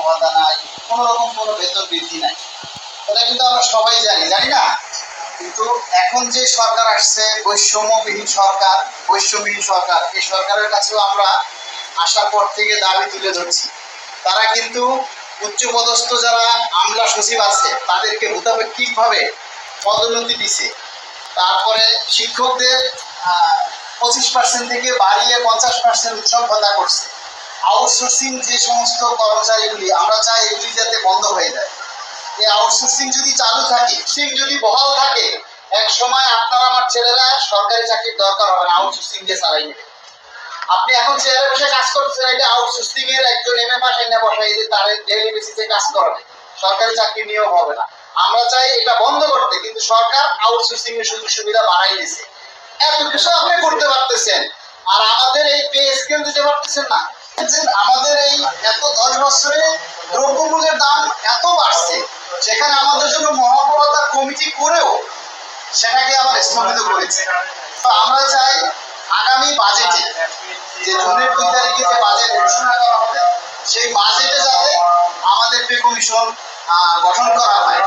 ভাতা নাই কোনো রকম কোনো বেতন বৃদ্ধি নাই। এটা কিন্তু আমরা সবাই জানি জানি না? কিন্তু এখন যে সরকার আসছে, বৈষম্যবিহীন সরকার বৈষম্যবিহীন সরকার, এই সরকারের কাছেও আমরা আসার পর থেকে দাবি তুলে ধরছি। তারা কিন্তু উচ্চপদস্থ যারা আমলা সচিব আছে, তাদেরকে ভূতাপেক্ষিকভাবে পদোন্নতি দিছে। তারপরে শিক্ষকদের পঁচিশ পার্সেন্ট থেকে বাড়িয়ে পঞ্চাশ পার্সেন্ট উৎসব করছে। আউটসোর্সিং যে সমস্ত কর্মচারীগুলি, আমরা চাই এগুলি যাতে বন্ধ হয়ে যায়। এই আউটসোর্সিং যদি চালু থাকে সিং যদি বহাল থাকে, এক সময় আপনার আমার ছেলেরা সরকারি চাকরির দরকার হবে না আউটসোর্সিং দিয়ে চালাই নেবে। আপনি এখন চেয়ারে বসে কাজ করছেন এটা আউটসোর্সিং এর একজন এমএ পাশে এনে বসাই দিয়ে তার ডেইলি বেসিসে কাজ করাবে সরকারি চাকরি নিয়োগ হবে না। আমরা চাই এটা বন্ধ করতে, কিন্তু সরকার আউটসোর্সিং এর সুযোগ সুবিধা বাড়াই দিয়েছে। এত কিছু আপনি করতে পারতেছেন। আর আমাদের এই পে স্কেল দিতে পারতেছেন না। যে আমাদের এই এত দশ বছরে দ্রব্যমূল্যের দাম এত বাড়ছে সেখানে আমাদের জন্য মহাপরতার কমিটি করেও সেটাকে আবার স্থগিত করেছে। আমরা চাই আগামী বাজেটে যে জুনের দুই তারিখে যে বাজেট ঘোষণা করা হবে, সেই বাজেটে যাতে আমাদের পে কমিশন গঠন করা হয়।